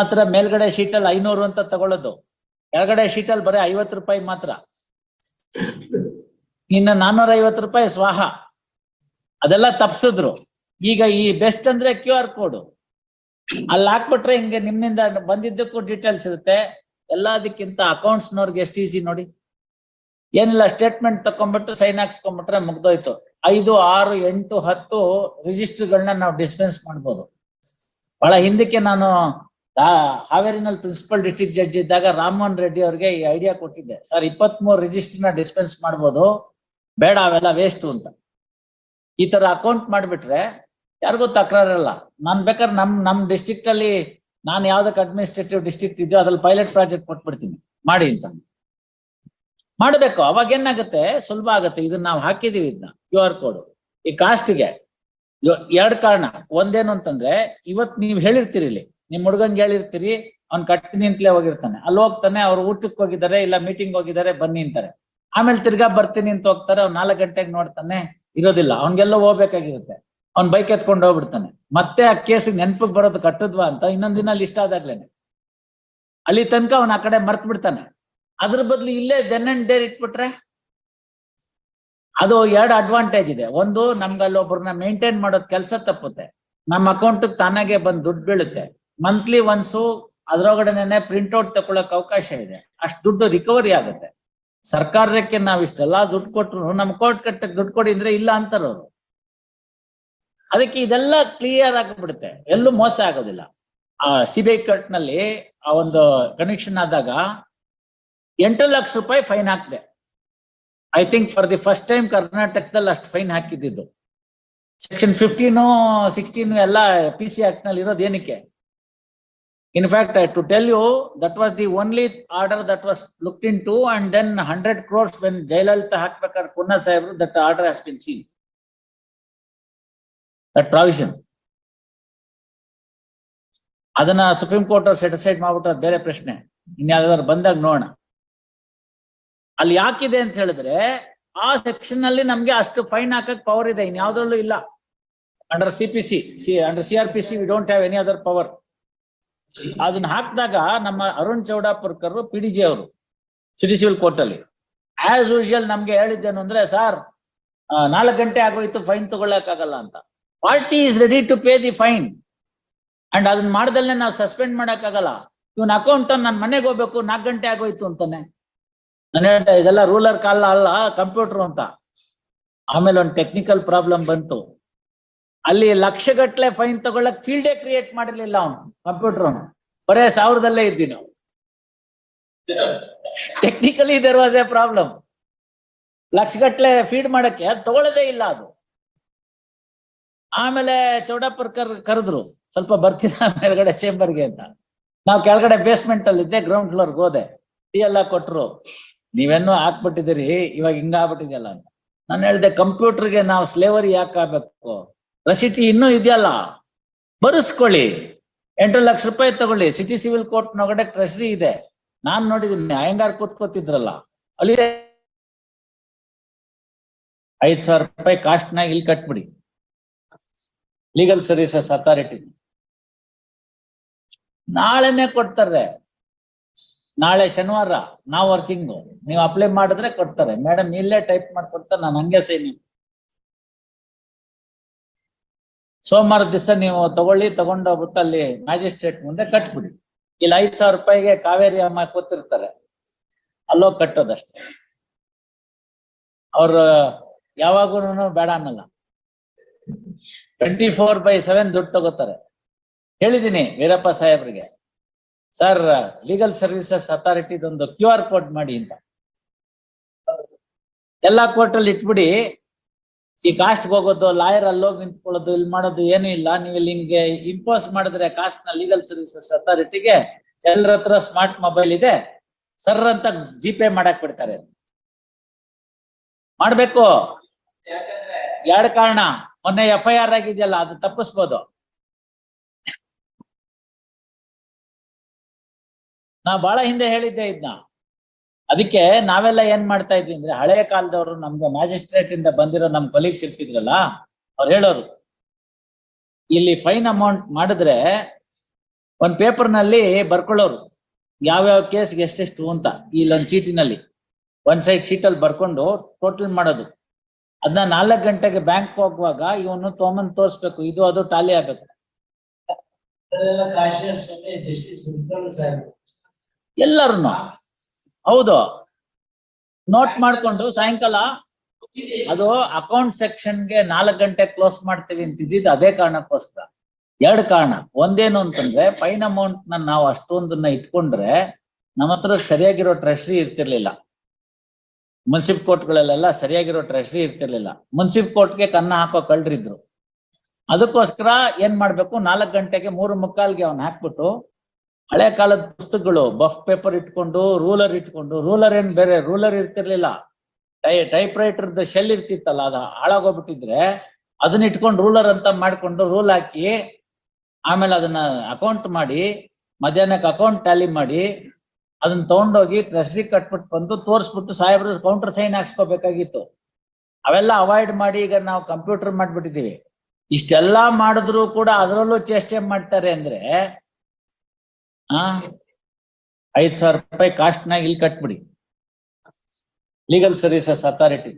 ಹತ್ರ ಮೇಲ್ಗಡೆ ಶೀಟಲ್ಲಿ ಐನೂರು ಅಂತ ತಗೊಳ್ಳೋದು. ಕೆಳಗಡೆ ಶೀಟಲ್ಲಿ ಬರೀ ಐವತ್ತು ರೂಪಾಯಿ ಮಾತ್ರ. ಇನ್ನು ನಾನ್ನೂರ ಐವತ್ತು ರೂಪಾಯಿ ಸ್ವಾಹ. ಅದೆಲ್ಲ ತಪ್ಸಿದ್ರು. ಈಗ ಈ ಬೆಸ್ಟ್ ಅಂದ್ರೆ ಕ್ಯೂ ಆರ್ ಕೋಡ್ ಅಲ್ಲಿ ಹಾಕ್ಬಿಟ್ರೆ ಹಿಂಗೆ ನಿಮ್ಮಿಂದ ಬಂದಿದ್ದಕ್ಕೂ ಡೀಟೇಲ್ಸ್ ಇರುತ್ತೆ. ಎಲ್ಲದಕ್ಕಿಂತ ಅಕೌಂಟ್ಸ್ನವ್ರಿಗೆ ಎಷ್ಟು ಈಸಿ ನೋಡಿ. ಏನಿಲ್ಲ ಸ್ಟೇಟ್ಮೆಂಟ್ ತಕೊಂಡ್ಬಿಟ್ಟು ಸೈನ್ ಹಾಕ್ಸ್ಕೊಂಡ್ಬಿಟ್ರೆ ಮುಗ್ದೋಯ್ತು. ಐದು, ಆರು, ಎಂಟು, ಹತ್ತು ರಿಜಿಸ್ಟರ್ಗಳನ್ನ ನಾವು ಡಿಸ್ಪೆನ್ಸ್ ಮಾಡ್ಬೋದು. ಬಹಳ ಹಿಂದಕ್ಕೆ ನಾನು ಹಾವೇರಿನಲ್ಲಿ ಪ್ರಿನ್ಸಿಪಲ್ ಡಿಸ್ಟ್ರಿಕ್ಟ್ ಜಡ್ಜ್ ಇದ್ದಾಗ ರಾಮಮೋಹನ್ ರೆಡ್ಡಿ ಅವ್ರಿಗೆ ಈ ಐಡಿಯಾ ಕೊಟ್ಟಿದ್ದೆ. ಸರ್ ಇಪ್ಪತ್ತ್ ಮೂರು ರಿಜಿಸ್ಟರ್ನ ಡಿಸ್ಪೆನ್ಸ್ ಮಾಡ್ಬೋದು. ಬೇಡ, ಅವೆಲ್ಲ ವೇಸ್ಟ್ ಅಂತ ಈ ತರ ಅಕೌಂಟ್ ಮಾಡ್ಬಿಟ್ರೆ ಯಾರಿಗೂ ತಕರಾರಲ್ಲ. ನಾನ್ ಬೇಕಾದ್ರೆ ನಮ್ ನಮ್ ಡಿಸ್ಟ್ರಿಕ್ಟ್ ಅಲ್ಲಿ ನಾನು ಯಾವ್ದಕ್ಕೆ ಅಡ್ಮಿನಿಸ್ಟ್ರೇಟಿವ್ ಡಿಸ್ಟ್ರಿಕ್ಟ್ ಇದೆಯೋ ಅದ್ರಲ್ಲಿ ಪೈಲಟ್ ಪ್ರಾಜೆಕ್ಟ್ ಕೊಟ್ಬಿಡ್ತೀನಿ. ಮಾಡಿ ಅಂತ. ಮಾಡ್ಬೇಕು. ಅವಾಗ ಏನಾಗುತ್ತೆ? ಸುಲಭ ಆಗುತ್ತೆ. ಇದನ್ನ ನಾವು ಹಾಕಿದೀವಿ ಇದನ್ನ. ಕ್ಯೂ ಆರ್ ಕೋಡ್ ಈ ಕಾಸ್ಟ್ಗೆ ಎರಡ್ ಕಾರಣ. ಒಂದೇನು ಅಂತಂದ್ರೆ, ಇವತ್ ನೀವ್ ಹೇಳಿರ್ತೀರಿ ಇಲ್ಲಿ ನಿಮ್ ಹುಡುಗಂಗೆ ಹೇಳಿರ್ತೀರಿ, ಅವ್ನ್ ಕಟ್ಟಿ ನಿಂತ್ಲೆ ಹೋಗಿರ್ತಾನೆ. ಅಲ್ಲಿ ಹೋಗ್ತಾನೆ, ಅವ್ರು ಊಟಕ್ಕೆ ಹೋಗಿದ್ದಾರೆ, ಇಲ್ಲ ಮೀಟಿಂಗ್ ಹೋಗಿದ್ದಾರೆ, ಬನ್ನಿ ಅಂತಾರೆ. ಆಮೇಲೆ ತಿರ್ಗಾ ಬರ್ತೀನಿ ಅಂತ ಹೋಗ್ತಾರೆ, ಅವ್ನ್ ನಾಲ್ಕು ಗಂಟೆಗೆ ನೋಡ್ತಾನೆ, ಇರೋದಿಲ್ಲ. ಅವ್ನ್ಗೆಲ್ಲ ಹೋಗ್ಬೇಕಾಗಿರುತ್ತೆ. ಅವ್ನ್ ಬೈಕ್ ಎತ್ಕೊಂಡು ಹೋಗ್ಬಿಡ್ತಾನೆ. ಮತ್ತೆ ಆ ಕೇಸ್ ನೆನ್ಪಿಗೆ ಬರೋದು ಕಟ್ಟದ್ವಾ ಅಂತ ಇನ್ನೊಂದ್ ದಿನ ಲಿಸ್ಟ್ ಆದಾಗ್ಲೇನೆ. ಅಲ್ಲಿ ತನಕ ಅವ್ನ ಆ ಕಡೆ ಮರ್ತ್ ಬಿಡ್ತಾನೆ. ಅದ್ರ ಬದ್ಲು ಇಲ್ಲೇ ದೆನ್ ಅಂಡ್ ಡೇರ್ ಇಟ್ಬಿಟ್ರೆ ಅದು ಎರಡು ಅಡ್ವಾಂಟೇಜ್ ಇದೆ. ಒಂದು ನಮ್ಗೆ ಅಲ್ಲಿ ಒಬ್ರನ್ನ ಮೇಂಟೈನ್ ಮಾಡೋದ್ ಕೆಲಸ ತಪ್ಪುತ್ತೆ. ನಮ್ಮ ಅಕೌಂಟ್ ತಾನಾಗೆ ಬಂದ್ ದುಡ್ಡು ಬೀಳುತ್ತೆ. ಮಂತ್ಲಿ ಒನ್ಸು ಅದ್ರೊಳಗಡೆನೆ ಪ್ರಿಂಟ್ಔಟ್ ತಗೊಳಕ್ ಅವಕಾಶ ಇದೆ. ಅಷ್ಟು ದುಡ್ಡು ರಿಕವರಿ ಆಗುತ್ತೆ. ಸರ್ಕಾರಕ್ಕೆ ನಾವ್ ಇಷ್ಟೆಲ್ಲಾ ದುಡ್ಡು ಕೊಟ್ರು ನಮ್ ಕೋರ್ಟ್ ಕಟ್ಟಕ್ ದುಡ್ಡು ಕೊಡಿ ಅಂದ್ರೆ ಇಲ್ಲ ಅಂತಾರ ಅವ್ರು ಅದಕ್ಕೆ ಇದೆಲ್ಲ ಕ್ಲಿಯರ್ ಆಗಿಬಿಡುತ್ತೆ. ಎಲ್ಲೂ ಮೋಸ ಆಗೋದಿಲ್ಲ. ಆ ಸಿಬಿಐ ಕಟ್ನಲ್ಲಿ ಆ ಒಂದು ಕನೆಕ್ಷನ್ ಆದಾಗ ಎಂಟು ಲಕ್ಷ ರೂಪಾಯಿ ಫೈನ್ ಹಾಕಿದೆ. I think for the first time ಕರ್ನಾಟಕದಲ್ಲಿ ಅಷ್ಟು ಫೈನ್ ಹಾಕಿದ್ದು. ಸೆಕ್ಷನ್ ಫಿಫ್ಟೀನು ಸಿಕ್ಸ್ಟೀನು ಎಲ್ಲ ಪಿ ಸಿ ಆಕ್ಟ್ನಲ್ಲಿ ಇರೋದು ಏನಕ್ಕೆ? In fact to tell you that was the only order that was looked into and then hundred crores when Jayalalithaa ಹಾಕ್ಬೇಕಾದ್ರೆ Cunha ಸಾಹೇಬ್ರು that order has been seen that provision ಅದನ್ನ supreme court ಅವ್ರು set aside ಮಾಡ್ಬಿಟ್ರೆ ಅದ್ ಬೇರೆ ಪ್ರಶ್ನೆ ಇನ್ಯಾವ್ದಾದ್ರು ಬಂದಾಗ ನೋಡೋಣ ಅಲ್ಲಿ ಯಾಕಿದೆ ಅಂತ ಹೇಳಿದ್ರೆ ಆ ಸೆಕ್ಷನ್ ಅಲ್ಲಿ ನಮ್ಗೆ ಅಷ್ಟು ಫೈನ್ ಹಾಕಕ್ ಪವರ್ ಇದೆ. ಇನ್ಯಾವ್ದ್ರಲ್ಲೂ ಇಲ್ಲ. Under C P C C under C R P C we don't have any other power ಅದನ್ನ ಹಾಕಿದಾಗ ನಮ್ಮ Arun Chowdapurkar P D J ಅವರು ಸಿಟಿ ಸಿವಿಲ್ ಕೋರ್ಟ್ ಅಲ್ಲಿ. ಆಸ್ ಯೂಶುವಲ್ ನಮ್ಗೆ ಹೇಳಿದ್ದೇನು ಅಂದ್ರೆ, ಸರ್ ನಾಲ್ಕು ಗಂಟೆ ಆಗೋಯ್ತು ಫೈನ್ ತಗೊಳಕ್ಕಾಗಲ್ಲ ಅಂತ. Party is ready to pay the fine and ಅದನ್ನ ಮಾಡ್ದಲ್ಲೇ ನಾವು ಸಸ್ಪೆಂಡ್ ಮಾಡಕ್ಕಾಗಲ್ಲ. ಇವನ್ ಅಕೌಂಟ್ ನನ್ನ ಮನೆಗೆ ಹೋಗ್ಬೇಕು, ನಾಲ್ಕು ಗಂಟೆ ಆಗೋಯ್ತು ಅಂತಾನೆ. ನಾನು ಹೇಳ್ತಾ ಇದೆಲ್ಲ ರೂಲರ್ ಕಾಲ ಅಲ್ಲ ಕಂಪ್ಯೂಟರ್ ಅಂತ. ಆಮೇಲೆ ಒಂದು ಟೆಕ್ನಿಕಲ್ ಪ್ರಾಬ್ಲಮ್ ಬಂತು. ಅಲ್ಲಿ ಲಕ್ಷಗಟ್ಟಲೆ ಫೈನ್ ತಗೊಳ್ಳಕ್ ಫೀಲ್ಡೇ ಕ್ರಿಯೇಟ್ ಮಾಡಿರ್ಲಿಲ್ಲ ಅವನು ಕಂಪ್ಯೂಟರ್ ಅವನು. ಬರೇ ಸಾವಿರದಲ್ಲೇ ಇದ್ವಿ ನಾವು. Technically there was a problem ಲಕ್ಷಗಟ್ಲೆ feed ಮಾಡಕ್ಕೆ ಅದು ತಗೊಳ್ಳೋದೇ ಇಲ್ಲ ಅದು. ಆಮೇಲೆ ಚೌಡಪ್ಪರ್ ಕರ್, ಕರೆದ್ರು, ಸ್ವಲ್ಪ ಬರ್ತೀರಾ ಮೇಲ್ಗಡೆ ಚೇಂಬರ್ಗೆ ಅಂತ. ನಾವು ಕೆಳಗಡೆ ಬೇಸ್ಮೆಂಟ್ ಅಲ್ಲಿ ಇದ್ದೆ ಗ್ರೌಂಡ್ ಫ್ಲೋರ್ಗೆ ಹೋದೆ. ಟೀ ಎಲ್ಲ ಕೊಟ್ರು. ನೀವೆನ್ನೋ ಹಾಕ್ಬಿಟ್ಟಿದ್ದೀರಿ, ಇವಾಗ ಹಿಂಗಾಗ್ಬಿಟ್ಟಿದೆಯಲ್ಲ ಅಂತ. ನಾನು ಹೇಳ್ದೆ ಕಂಪ್ಯೂಟರ್ಗೆ ನಾವು ಸ್ಲೇವರಿ ಯಾಕೆ ಆಗ್ಬೇಕು? ರಸೀಟಿ ಇನ್ನೂ ಇದೆಯಲ್ಲ? ಬರೆಸ್ಕೊಳ್ಳಿ. ಎಂಟು ಲಕ್ಷ ರೂಪಾಯಿ ತಗೊಳ್ಳಿ. ಸಿಟಿ ಸಿವಿಲ್ ಕೋರ್ಟ್ ನೊಗಡೆ ಟ್ರೆಷರಿ ಇದೆ. ನಾನ್ ನೋಡಿದೀನಿ. ಅಯ್ಯಂಗಾರ್ ಕೂತ್ಕೋತಿದ್ರಲ್ಲ. ಅಲ್ಲಿ ಐದ್ ಸಾವಿರ ರೂಪಾಯಿ ಕಾಸ್ಟ್ ನಾಗ ಇಲ್ಲಿ ಕಟ್ಬಿಡಿ. ಲೀಗಲ್ ಸರ್ವಿಸಸ್ ಅಥಾರಿಟಿ ನಾಳೆನೆ ಕೊಡ್ತಾರೆ. ನಾಳೆ ಶನಿವಾರ. ನಾವು ವರ್ಕಿಂಗ್ ನೀವು ಅಪ್ಲೈ ಮಾಡಿದ್ರೆ ಕೊಡ್ತಾರೆ. ಮೇಡಮ್ ಇಲ್ಲೇ ಟೈಪ್ ಮಾಡ್ಕೊಡ್ತಾರೆ. ನಾನು ಹಂಗೆ ಸೈನ್ ಸೋಮವಾರ ದಿವಸ ನೀವು ತಗೊಳ್ಳಿ ತಗೊಂಡೋಗ್ಬಿಟ್ಟು ಅಲ್ಲಿ ಮ್ಯಾಜಿಸ್ಟ್ರೇಟ್ ಮುಂದೆ ಕಟ್ಬಿಡಿ. ಇಲ್ಲಿ ಐದ್ ಸಾವಿರ ರೂಪಾಯಿಗೆ ಕಾವೇರಿ ಅಮ್ಮ ಕೂತಿರ್ತಾರೆ. ಅಲ್ಲೋ ಕಟ್ಟೋದಷ್ಟೇ. ಅವ್ರು ಯಾವಾಗೂ ಬೇಡ ಅನ್ನಲ್ಲ. ಟ್ವೆಂಟಿ ಫೋರ್ ಬೈ ಸೆವೆನ್ ದುಡ್ಡು ತಗೋತಾರೆ. ಹೇಳಿದೀನಿ ವೀರಪ್ಪ ಸಾಹೇಬ್ರಿಗೆ ಸರ್ ಲೀಗಲ್ ಸರ್ವಿಸಸ್ ಅಥಾರಿಟಿದೊಂದು ಕ್ಯೂ ಆರ್ ಕೋಡ್ ಮಾಡಿ ಅಂತ. ಎಲ್ಲಾ ಕೋರ್ಟ್ ಅಲ್ಲಿ ಇಟ್ಬಿಡಿ ಈ ಕಾಸ್ಟ್ ಹೋಗೋದು ಲಾಯರ್ ಅಲ್ಲಿ ಹೋಗಿ ನಿಂತ್ಕೊಳ್ಳೋದು, ಇಲ್ಲಿ ಮಾಡೋದು ಏನೂ ಇಲ್ಲ. ನೀವು ಇಲ್ಲಿ ಹಿಂಗೆ ಇಂಪೋಸ್ ಮಾಡಿದ್ರೆ ಕಾಸ್ಟ್ನ ಲೀಗಲ್ ಸರ್ವಿಸಸ್ ಅಥಾರಿಟಿಗೆ ಎಲ್ಲರ ಹತ್ರ ಸ್ಮಾರ್ಟ್ ಮೊಬೈಲ್ ಇದೆ. ಸರ್ ಅಂತ ಜಿಪೇ ಮಾಡಕ್ ಬಿಡ್ತಾರೆ. ಮಾಡ್ಬೇಕು. ಎರಡು ಕಾರಣ? ಮೊನ್ನೆ ಎಫ್ ಐ ಆರ್ ಆಗಿದೆಯಲ್ಲ, ಅದು ತಪ್ಪಿಸ್ಬೋದು. ನಾ ಬಹಳ ಹಿಂದೆ ಹೇಳಿದ್ದೆ ಇದನ್ನ ಅದಕ್ಕೆ ನಾವೆಲ್ಲ ಏನ್ ಮಾಡ್ತಾ ಇದ್ವಿ ಅಂದ್ರೆ ಹಳೆಯ ಕಾಲದವರು ನಮ್ಗೆ ಮ್ಯಾಜಿಸ್ಟ್ರೇಟ್ ಇಂದ ಬಂದಿರೋ ನಮ್ ಕೊಲೀಗ್ಸ್ ಇರ್ತಿದ್ರಲ್ಲ ಅವ್ರು ಹೇಳೋರು ಇಲ್ಲಿ ಫೈನ್ ಅಮೌಂಟ್ ಮಾಡಿದ್ರೆ ಒಂದ್ ಪೇಪರ್ನಲ್ಲಿ ಬರ್ಕೊಳ್ಳೋರು ಯಾವ್ಯಾವ ಕೇಸ್ಗೆ ಎಷ್ಟೆಷ್ಟು ಅಂತ ಇಲ್ಲೊಂದ್ ಚೀಟಿನಲ್ಲಿ ಒಂದ್ ಸೈಡ್ ಶೀಟ್ ಅಲ್ಲಿ ಬರ್ಕೊಂಡು ಟೋಟಲ್ ಮಾಡೋದು. ಅದನ್ನ ನಾಲ್ಕು ಗಂಟೆಗೆ ಬ್ಯಾಂಕ್ ಹೋಗುವಾಗ ಇವನು ತೋಮನ್ ತೋರ್ಸ್ಬೇಕು ಇದು ಅದು ಟಾಲಿ ಆಗ್ಬೇಕು. ಎಲ್ಲರೂ ಹೌದು. ನೋಟ್ ಮಾಡ್ಕೊಂಡು ಸಾಯಂಕಾಲ ಅದು ಅಕೌಂಟ್ ಸೆಕ್ಷನ್ಗೆ ನಾಲ್ಕು ಗಂಟೆ ಕ್ಲೋಸ್ ಮಾಡ್ತೀವಿ ಅಂತಿದ್ದು ಅದೇ ಕಾರಣಕ್ಕೋಸ್ಕರ. ಎರಡು ಕಾರಣ. ಒಂದೇನು ಅಂತಂದ್ರೆ ಫೈನ್ ಅಮೌಂಟ್ನ ನಾವು ಅಷ್ಟೊಂದನ್ನ ಇಟ್ಕೊಂಡ್ರೆ ನಮ್ಮ ಹತ್ರ ಸರಿಯಾಗಿರೋ ಟ್ರೆಷರಿ ಇರ್ತಿರ್ಲಿಲ್ಲ. ಮುನ್ಸಿಪ್ ಕೋರ್ಟ್ಗಳಲ್ಲೆಲ್ಲ ಸರಿಯಾಗಿರೋ ಟ್ರೆಷರಿ ಇರ್ತಿರ್ಲಿಲ್ಲ. ಮುನ್ಸಿಪ್ ಕೋರ್ಟ್ಗೆ ಕನ್ನ ಹಾಕೋ ಕಳ್ರಿದ್ರು ಅದಕ್ಕೋಸ್ಕರ ಏನ್ ಮಾಡ್ಬೇಕು? ನಾಲ್ಕು ಗಂಟೆಗೆ ಮೂರು ಮುಕ್ಕಾಲ್ಗೆ ಅವ್ನ ಹಾಕ್ಬಿಟ್ಟು ಹಳೆ ಕಾಲದ ಪುಸ್ತಕಗಳು, ಬಫ್ ಪೇಪರ್ ಇಟ್ಕೊಂಡು, ರೂಲರ್ ಇಟ್ಕೊಂಡು, ರೂಲರ್ ಏನ್ ಬೇರೆ, ರೂಲರ್ ಇರ್ತಿರ್ಲಿಲ್ಲ. ಟೈ ಟೈಪ್ ರೈಟರ್ ಶೆಲ್ ಇರ್ತಿತ್ತಲ್ಲ, ಅದು ಹಾಳಾಗೋಗ್ಬಿಟ್ಟಿದ್ರೆ ಅದನ್ನ ಇಟ್ಕೊಂಡು ರೂಲರ್ ಅಂತ ಮಾಡ್ಕೊಂಡು ರೂಲ್ ಹಾಕಿ, ಆಮೇಲೆ ಅದನ್ನ ಅಕೌಂಟ್ ಮಾಡಿ, ಮಧ್ಯಾಹ್ನಕ್ಕೆ ಅಕೌಂಟ್ ಟ್ಯಾಲಿ ಮಾಡಿ, ಅದನ್ನ ತಗೊಂಡೋಗಿ ಟ್ರೆಸ್ರಿ ಕಟ್ಬಿಟ್ಟು ಬಂದು ತೋರಿಸ್ಬಿಟ್ಟು ಸಾಹೇಬ್ರು ಕೌಂಟರ್ ಸೈನ್ ಹಾಕ್ಸ್ಕೋಬೇಕಾಗಿತ್ತು. ಅವೆಲ್ಲ ಅವಾಯ್ಡ್ ಮಾಡಿ ಈಗ ನಾವು ಕಂಪ್ಯೂಟರ್ ಮಾಡ್ಬಿಟ್ಟಿದೀವಿ. ಇಷ್ಟೆಲ್ಲಾ ಮಾಡಿದ್ರು ಕೂಡ ಅದರಲ್ಲೂ ಚೇಷ್ಟೆ ಮಾಡ್ತಾರೆ ಅಂದ್ರೆ ಆ? ಐದ್ ಸಾವಿರ ರೂಪಾಯಿ ಕಾಸ್ಟ್ ನಾಗ ಇಲ್ಲಿ ಕಟ್ಬಿಡಿ. Legal services authority